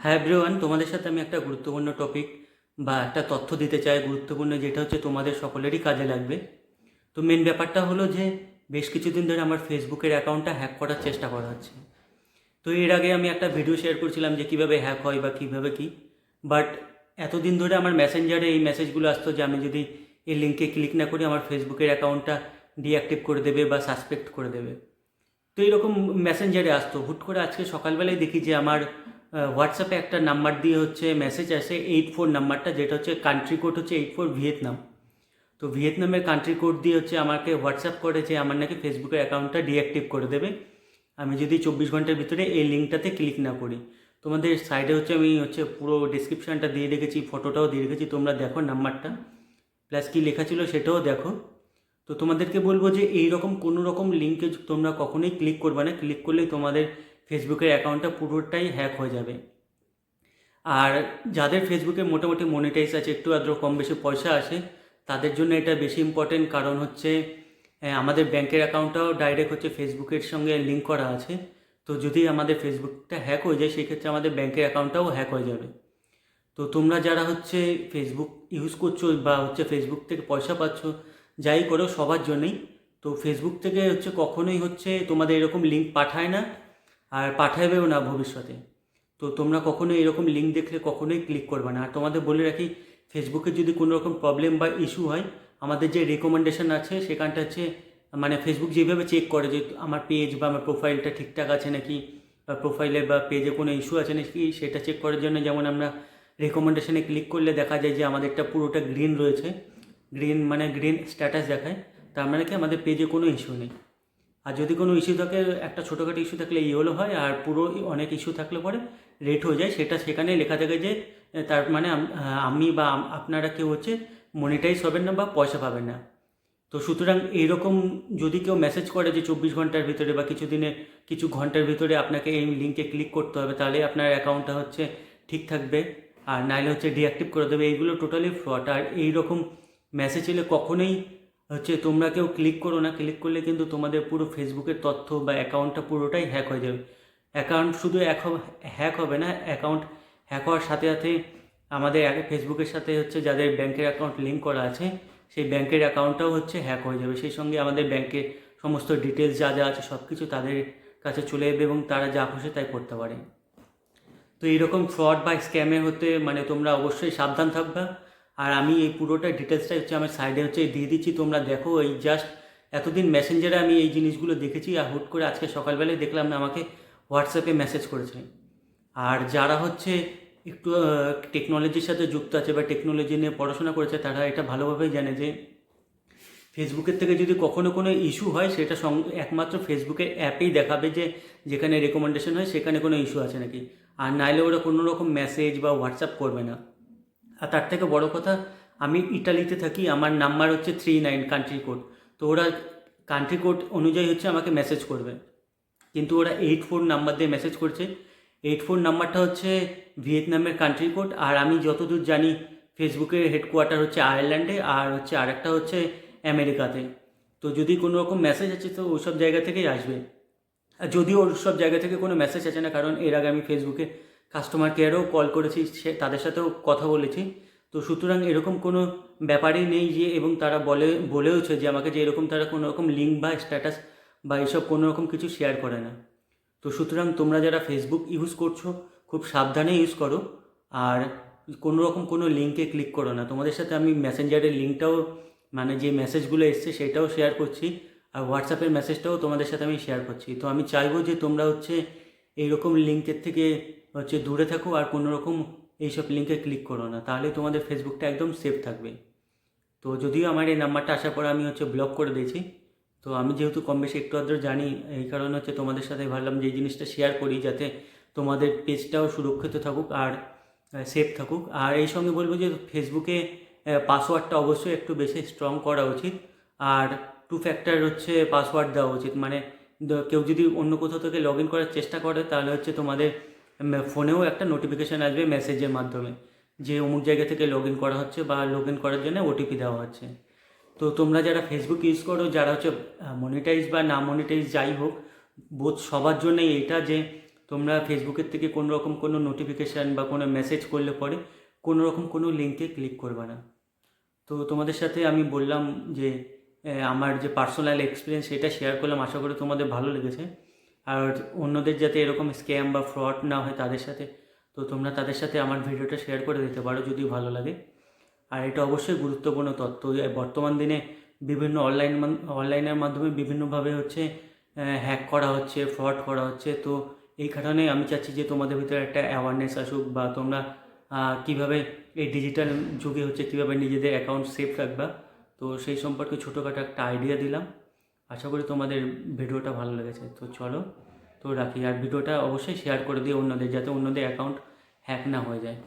হ্যাঁ এভরিওয়ান তোমাদের সাথে আমি একটা গুরুত্বপূর্ণ টপিক বা একটা তথ্য দিতে চাই। গুরুত্বপূর্ণ যেটা হচ্ছে তোমাদের সকলেরই কাজে লাগবে। তো মেন ব্যাপারটা হলো যে, বেশ কিছুদিন ধরে আমার ফেসবুকের অ্যাকাউন্টটা হ্যাক করার চেষ্টা করা হচ্ছে। তো এর আগে আমি একটা ভিডিও শেয়ার করছিলাম যে, কীভাবে হ্যাক হয় বা কীভাবে কী। বাট এতদিন ধরে আমার মেসেঞ্জারে এই মেসেজগুলো আসতো যে, আমি যদি এই লিঙ্কে ক্লিক না করি, আমার ফেসবুকের অ্যাকাউন্টটা ডিঅ্যাক্টিভ করে দেবে বা সাসপেক্ট করে দেবে। তো এইরকম মেসেঞ্জারে আসতো। হুট করে আজকে সকালবেলায় দেখি যে, আমার হোয়াটসঅ্যাপে একটা নাম্বার দিয়ে হচ্ছে মেসেজ আসে এইট ফোর নাম্বারটা যেটা হচ্ছে কান্ট্রি কোড হচ্ছে এইট ফোর ভিয়েতনাম তো ভিয়েতনামের কান্ট্রি কোড দিয়ে হচ্ছে আমাকে হোয়াটসঅ্যাপ করে যে আমার নাকি ফেসবুকের অ্যাকাউন্টটা ডিঅ্যাক্টিভ করে দেবে। আমি যদি চব্বিশ ঘণ্টার ভিতরে এই লিঙ্কটাতে ক্লিক না করি। তোমাদের সাইডে হচ্ছে আমি হচ্ছে পুরো ডিসক্রিপশানটা দিয়ে রেখেছি ফটোটাও দিয়ে রেখেছি, তোমরা দেখো নাম্বারটা প্লাস কী লেখা ছিল সেটাও দেখো। তো তোমাদেরকে বলব যে এই রকম কোনো রকম লিঙ্কে তোমরা কখনোই ক্লিক করবে না। ক্লিক করলেই তোমাদের ফেসবুকের অ্যাকাউন্টটা পুরোটাই হ্যাক হয়ে যাবে। আর যাদের ফেসবুকে মোটামুটি মনিটাইজ আছে, একটু আদ্র কম বেশি পয়সা আসে তাদের জন্য এটা বেশি ইম্পর্টেন্ট কারণ হচ্ছে আমাদের ব্যাংকের অ্যাকাউন্টটাও ডাইরেক্ট হচ্ছে ফেসবুকের সঙ্গে লিঙ্ক করা আছে। তো যদি আমাদের ফেসবুকটা হ্যাক হয়ে যায়, সেক্ষেত্রে আমাদের ব্যাংকের অ্যাকাউন্টটাও হ্যাক হয়ে যাবে। তো তোমরা যারা হচ্ছে ফেসবুক ইউজ করছ বা হচ্ছে ফেসবুক থেকে পয়সা পাচ্ছ, যাই করো সবার জন্যই। তো ফেসবুক থেকে হচ্ছে কখনোই হচ্ছে তোমাদের এরকম লিঙ্ক পাঠায় না। আর পাঠাবেও না ভবিষ্যতে। তো তোমরা কখনো এরকম লিঙ্ক দেখলে কখনোই ক্লিক করবে না। আর তোমাদের বলে রাখি ফেসবুকে যদি কোনো রকম প্রবলেম বা ইস্যু হয়, আমাদের যে রেকমেন্ডেশন আছে, সেখানটা হচ্ছে মানে ফেসবুক যেভাবে চেক করে যে আমার পেজ বা আমার প্রোফাইলটা ঠিকঠাক আছে নাকি, বা প্রোফাইলে বা পেজে কোনো ইস্যু আছে নাকি, সেটা চেক করার জন্য যেমন আমরা রেকমেন্ডেশনে ক্লিক করলে দেখা যায় যে আমাদেরটা পুরোটা গ্রিন রয়েছে। গ্রিন মানে গ্রিন স্ট্যাটাস দেখায়। তার মানে কি আমাদের পেজে কোনো ইস্যু নেই। আর যদি কোনো ইস্যু থাকে, একটা ছোটোখাটো ইস্যু থাকলে ইয়েলো হয়, আর পুরো অনেক ইস্যু থাকলে পরে রেড হয়ে যায়। সেটা সেখানে লেখা থাকে যে, তার মানে আমি বা আপনারা কেউ হচ্ছে মনিটাইজ হবেন না বা পয়সা পাবেন না। তো সুতরাং এইরকম যদি কেউ মেসেজ করে যে চব্বিশ ঘণ্টার ভিতরে বা কিছু দিনে কিছু ঘণ্টার ভিতরে আপনাকে এই লিঙ্কে ক্লিক করতে হবে, তাহলে আপনার অ্যাকাউন্টটা হচ্ছে ঠিক থাকবে। আর নাইলে হচ্ছে ডিঅ্যাক্টিভ করে দেবে। এইগুলো টোটালি ফ্রড আর এইরকম মেসেজ এলে কখনোই হচ্ছে তোমরা কেউ ক্লিক করো না ক্লিক করলে কিন্তু তোমাদের পুরো ফেসবুকের তথ্য বা অ্যাকাউন্টটা পুরোটাই হ্যাক হয়ে যাবে। অ্যাকাউন্ট শুধু এক হ্যাক হবে না অ্যাকাউন্ট হ্যাক হওয়ার সাথে সাথে আমাদের আগে ফেসবুকের সাথে হচ্ছে যাদের ব্যাংকের অ্যাকাউন্ট লিঙ্ক করা আছে, সেই ব্যাংকের অ্যাকাউন্টটাও হচ্ছে হ্যাক হয়ে যাবে। সেই সঙ্গে আমাদের ব্যাংকের সমস্ত ডিটেলস যা যা আছে সব কিছু তাদের কাছে চলে যাবে এবং তারা যা খুশি তাই করতে পারে। তো এইরকম ফ্রড বা স্ক্যামে হতে মানে তোমরা অবশ্যই সাবধান থাকবে। আর আমি এই পুরোটা ডিটেলসটা হচ্ছে আমার সাইডে হচ্ছে দিয়ে দিচ্ছি। তোমরা দেখো, এই জাস্ট এতদিন মেসেঞ্জারে আমি এই জিনিসগুলো দেখেছি আর হুট করে আজকে সকালবেলায় দেখলাম না, আমাকে হোয়াটসঅ্যাপে মেসেজ করেছে। আর যারা হচ্ছে একটু টেকনোলজির সাথে যুক্ত আছে বা টেকনোলজি নিয়ে পড়াশোনা করেছে, তারা এটা ভালোভাবেই জানে যে ফেসবুকের থেকে যদি কখনো কোনো ইস্যু হয়, সেটা একমাত্র ফেসবুকের অ্যাপেই দেখাবে যে যেখানে রেকমেন্ডেশন হয়, সেখানে কোনো ইস্যু আছে নাকি। আর নাইলে ওরা কোনো রকম মেসেজ বা হোয়াটসঅ্যাপ করবে না। আর তার থেকে বড় কথা, আমি ইটালিতে থাকি, আমার নাম্বার হচ্ছে থ্রি নাইন কান্ট্রি কোড তো ওরা কান্ট্রি কোড অনুযায়ী হচ্ছে আমাকে মেসেজ করবে। কিন্তু ওরা এইট ফোর নাম্বার দিয়ে মেসেজ করছে। এইট ফোর নাম্বারটা হচ্ছে ভিয়েতনামের কান্ট্রি কোড আর আমি যতদূর জানি, ফেসবুকের হেডকোয়ার্টার হচ্ছে আয়ারল্যান্ডে, আর হচ্ছে আরেকটা হচ্ছে আমেরিকাতে। তো যদি কোনো রকম মেসেজ আছে তো ওইসব জায়গা থেকেই আসবে। আর যদিও ওর সব জায়গা থেকে কোনো মেসেজ আছে না, কারণ এর আগে আমি ফেসবুকে কাস্টমার কেয়ারেও কল করেছি, সে, তাদের সাথেও কথা বলেছি। তো সুতরাং এরকম কোনো ব্যাপারই নেই যে, এবং তারা বলে, বলেওছে যে আমাকে যে এরকম তারা কোনো রকম লিঙ্ক বা স্ট্যাটাস বা এসব কোনো রকম কিছু শেয়ার করে না। তো সুতরাং তোমরা যারা ফেসবুক ইউজ করছ, খুব সাবধানে ইউজ করো। আর কোনো রকম কোনো লিঙ্কে ক্লিক করো না। তোমাদের সাথে আমি মেসেঞ্জারের লিঙ্কটাও মানে যে মেসেজগুলো এসছে সেটাও শেয়ার করছি। আর হোয়াটসঅ্যাপের মেসেজটাও তোমাদের সাথে আমি শেয়ার করছি। তো আমি চাইব যে তোমরা হচ্ছে, এইরকম লিঙ্কের থেকে হচ্ছে দূরে থাকো আর কোনো রকম এইসব লিঙ্কে ক্লিক করো না। তাহলে তোমাদের ফেসবুকটা একদম সেফ থাকবে। তো যদিও আমার এই নাম্বারটা আসার পর আমি হচ্ছে ব্লক করে দিয়েছি, তো আমি যেহেতু কম বেশি একটু আধটু জানি, এই কারণে হচ্ছে তোমাদের সাথে ভাবলাম যে এই জিনিসটা শেয়ার করি যাতে তোমাদের পেজটাও সুরক্ষিত থাকুক আর সেফ থাকুক। আর এই সঙ্গে বলব যে ফেসবুকে পাসওয়ার্ডটা অবশ্যই একটু বেশি স্ট্রং করা উচিত। আর টু ফ্যাক্টর হচ্ছে পাসওয়ার্ড দেওয়া উচিত। মানে কেউ যদি অন্য কোথাও থেকে লগ ইন করার চেষ্টা করে, তাহলে হচ্ছে তোমাদের ফোনেও একটা নোটিফিকেশান আসবে মেসেজের মাধ্যমে, যে অমুক জায়গা থেকে লগ ইন করা হচ্ছে বা লগ ইন করার জন্য ওটিপি দেওয়া হচ্ছে। তো তোমরা যারা ফেসবুক ইউজ করো, যারা হচ্ছে মনিটাইজ বা না মনিটাইজ যাই হোক বোধ সবার জন্যই এইটা যে তোমরা ফেসবুকের থেকে কোনো রকম কোনো নোটিফিকেশান বা কোনো মেসেজ করলে পরে কোনো রকম কোনো লিঙ্কে ক্লিক করবে না। তো তোমাদের সাথে আমি বললাম যে আমার যে পার্সোনাল এক্সপিরিয়েন্স সেটা শেয়ার করলাম। আশা করি তোমাদের ভালো লেগেছে। আর অন্যদের যাতে এরকম স্ক্যাম বা ফ্রড না হয় তাদের সাথে, তো তোমরা তাদের সাথে আমার ভিডিওটা শেয়ার করে দিতে পারো যদি ভালো লাগে। আর এটা অবশ্যই গুরুত্বপূর্ণ তথ্য বর্তমান দিনে বিভিন্ন অনলাইন অনলাইনের মাধ্যমে বিভিন্নভাবে হচ্ছে হ্যাক করা হচ্ছে ফ্রড করা হচ্ছে। তো এই কারণে আমি চাচ্ছি যে তোমাদের ভিতরে একটা অ্যাওয়ারনেস আসুক বা তোমরা কীভাবে এই ডিজিটাল যুগে হচ্ছে কীভাবে নিজেদের অ্যাকাউন্ট সেফ রাখবা। তো সেই সম্পর্কে ছোটোখাটো একটা আইডিয়া দিলাম। আশা করি তোমাদের ভিডিওটা ভালো লেগেছে। তো চলো, তো রাখি। আর ভিডিওটা অবশ্যই শেয়ার করে দিই অন্যদের, যাতে অন্যদের অ্যাকাউন্ট হ্যাক না হয়ে যায়।